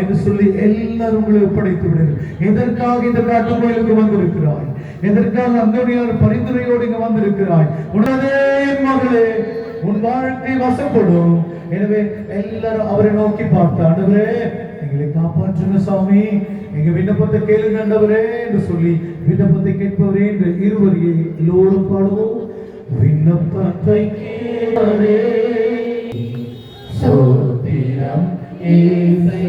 என்று சொல்லி எல்லாரும் உங்களை ஒப்படைத்து விடுங்கள். எதற்காக இந்த காட்டு கோயிலுக்கு வந்திருக்கிறாய்? எதற்காக அந்தோனியார் பரிந்துரையோடு இங்கு வந்திருக்கிறாய்? உடனே மகளே உன் வாழ்க்கை வசப்படும். எனவே எல்லாரும் அவரை நோக்கி பார்த்தாண்டவரே எங்களை காப்பாற்றுங்க சாமி. எங்க விண்ணப்பத்தை கேளுங்க ஆண்டவரே என்று சொல்லி விண்ணப்பத்தை கேட்பவரே என்று இருவரையே எல்லோரும் பாடுவோம். விண்ணப்பத்தை கேளே ஏசை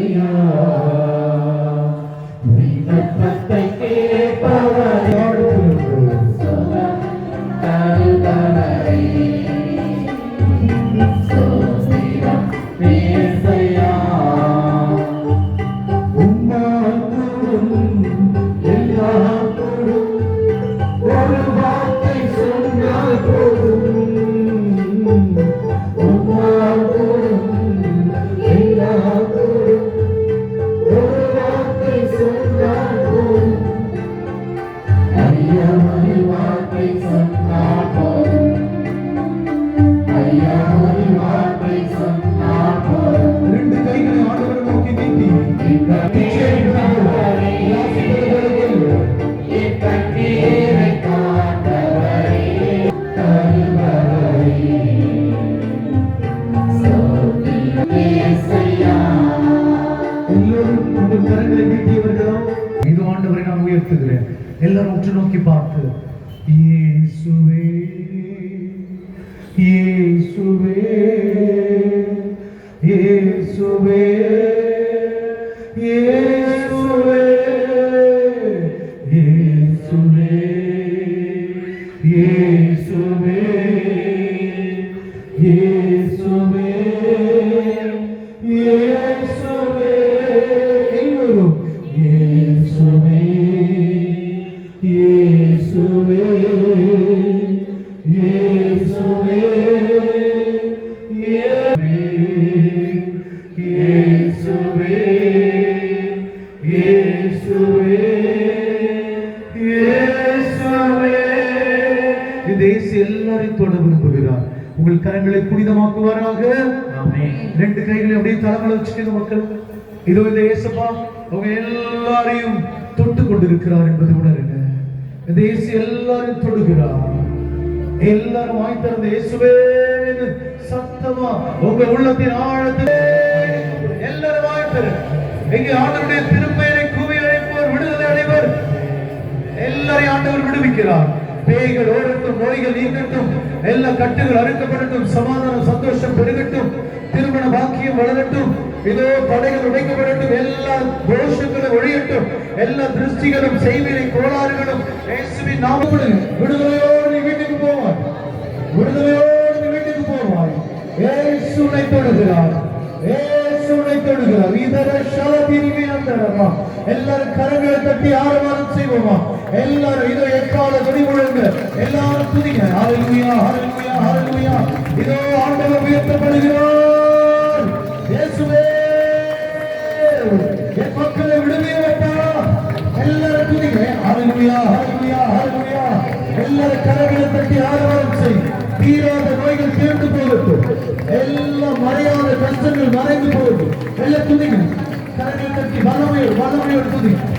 ஆண்டவரை நான் உயர்த்துகிறேன். எல்லாரும் உற்று நோக்கி பார்த்து இயேசுவே இயேசுவே இயேசுவே இயேசுவே இயேசுவே இயேசுவே வச்சுக்கோங்க மக்கள். இதோ இந்த இயேசுப்பா அவங்க எல்லாரையும் தொட்டு கொண்டிருக்கிறார் என்பதை உணருங்க. இந்த இயேசு எல்லாரையும் தொடுகிறார். எல்லாரும் வாய் திறந்த இயேசுவே சத்தமா உங்க உள்ளத்தின் ஆழத்திலே எல்லாரும் வாய் திறந்து எங்க ஆண்டவருடைய திருப்பெயரை கூவி அழைப்பவர் விடுதலை அடைவர். எல்லாரையும் ஆண்டவர் விடுவிக்கிறார். பேய்கள் ஓடட்டும் நோய்கள் நீங்கட்டும் எல்லா கட்டுகள் அறுக்கப்படட்டும் சமாதானம் சந்தோஷம் பெருகட்டும் திருமண பாக்கியம் வளரட்டும் இதோ தடைகள் உடைக்கப்படட்டும் எல்லா தோஷங்களும் ஒழியட்டும். எல்லா திருஷ்டிகளும் செய்வினை கோளாறுகளும் இயேசுவின் நாமமுடன் விடுதலையோடு வீட்டுக்கு போவார் விடுதலையோடு வீட்டுக்கு போவார் இயேசு தொடுகிறார். இயேசு தொடுகிறார். இதர ஷாதிரிமே அந்தரமா எல்லாரும் கரங்களை தட்டி ஆரவாரம் செய்வோமா? எல்லாரும் இதோ எக்கால துணி முழுங்க. எல்லாரும் துதிங்க. ஹalleluya ஹalleluya ஹalleluya. இதோ ஆண்டவர் உயர்த்தப்படுகிறார். மழையான கஷ்டங்கள் மறைந்து போகும். வெள்ள துணிகள் கரங்கள் தட்டி வல்லமையோடு வல்லமையோடு துணிகள்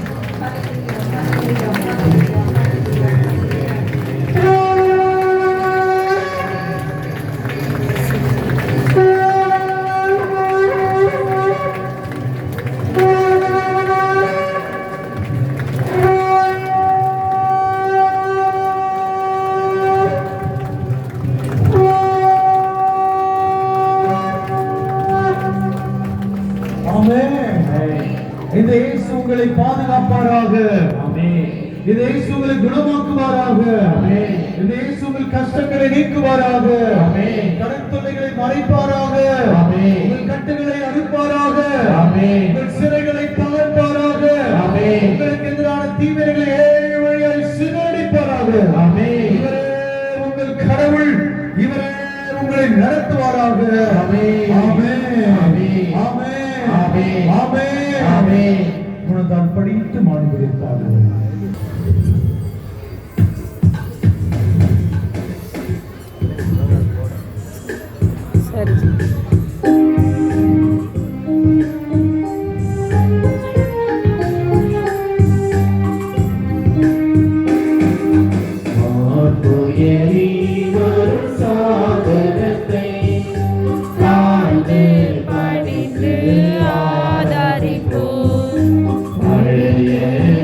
இந்த இயேசு உங்களை குணமாக்குவாராக. இந்த இயேசு உங்கள் கஷ்டங்களை நீக்குவாராக. கடன் தொல்லைகளை மறைப்பாராக. உங்கள் கட்டுகளை அறுப்பாராக. உங்கள் சிறைகளை தகர்ப்பாராக உங்களுக்கு எதிரான தீவிரங்களை ஏழு வழியாய் சிதறடிப்பாராக. இவரே உங்கள் கடவுள். இவரே உங்களை நடத்துவாராக. ஆமென். ஆமென். ஆமென். ஆமென். உனதான் இப்பொழுது அர்ப்பணித்து மாண்புரைத்தார்கள் Yeah.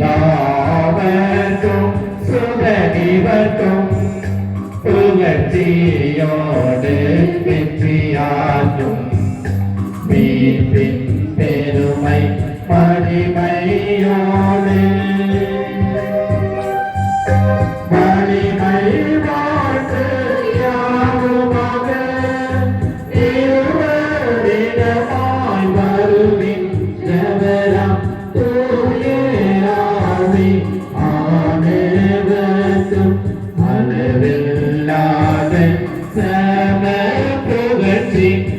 பிதாவர்க்கும் சுதனிவர்க்கும் புகழ்ச்சியோடு three.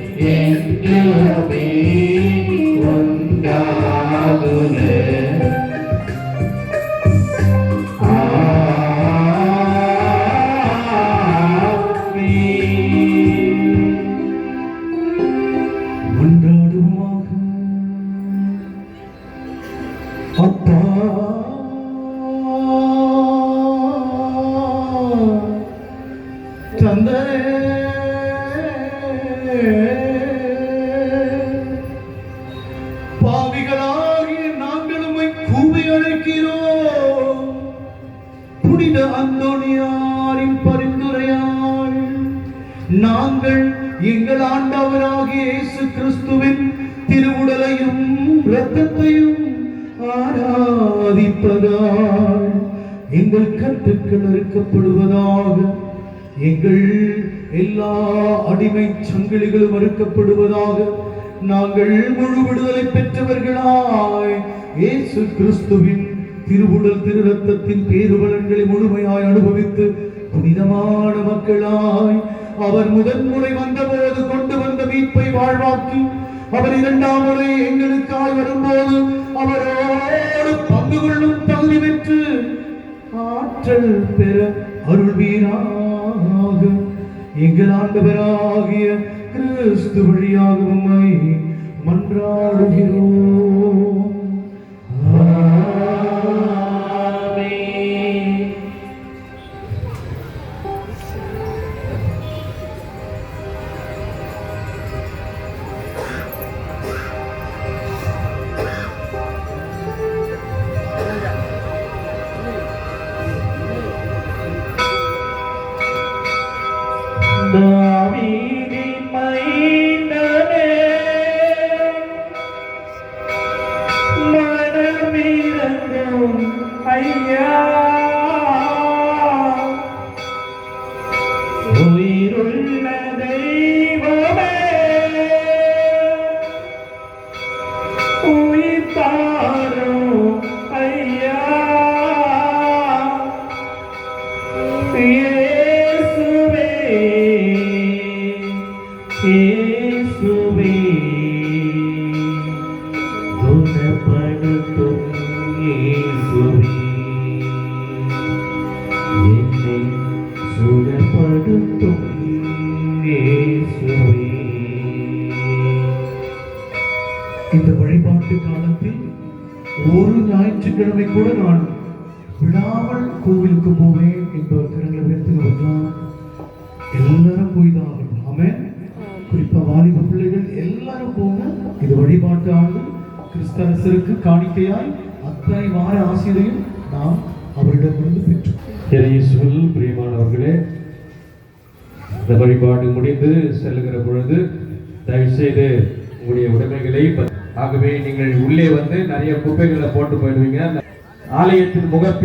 உம்மை அழைக்கிறோம். புனித அந்தோணியாரின் பரிந்துரையால் நாங்கள் எங்கள் ஆண்டவராக இயேசு கிறிஸ்துவின் திருவுடலையும் இரத்தத்தையும் ஆராதிப்பதால் எங்கள் கட்டுக்கள் அறுக்கப்படுவதாக எங்கள் எல்லா அடிமை சங்கிலிகளும் அறுக்கப்படுவதாக நாங்கள் முழு விடுதலை பெற்றவர்களாய் இயேசு கிறிஸ்துவின் திருவுடல் திருரத்தத்தின் பேருபலன்களை முழுமையாய் அனுபவித்து புனிதமான மக்களாய் அவர் முதன்முறை வந்தபோது கொண்டு வந்த மீட்பை வாழ்வாக்கி அவர் இரண்டாம் முறை எங்களுக்காய் வரும்போது அவரோடு பங்கு கொள்ளும் தகுதி பெற்று ஆற்றல் பெற அருள்வீராக. எங்கள் ஆண்டவராகிய கிறிஸ்து வழியாக இயேசுவே குணப்படுத்தும் இயேசுவே. என்னை சுகப்படுத்தும் இயேசுவே. இந்த வழிபாட்டு காலத்தில் ஒரு ஞாயிற்றுக்கிழமை கூட நான் விடாமல் கோவிலுக்கு போவேன் என்பவர் கரங்களை உயர்த்துகிறவர்களாம் கிறிஸ்தரசருக்கு காணிக்கையாய் அத்தனை வார ஆசிரியரையும் நாம் அவரிடமிருந்து பெற்றோம். இயேசுவில் பிரியமானவர்களே இந்த வழிபாடு முடிந்து செல்லுகிற பொழுது தயவுசெய்து உங்களுடைய உடைமைகளை ஆகவே நீங்கள் உள்ளே வந்து நிறைய குப்பைகளை போட்டு போயிடுவீங்க. ஆலயத்தின் முகப்பில்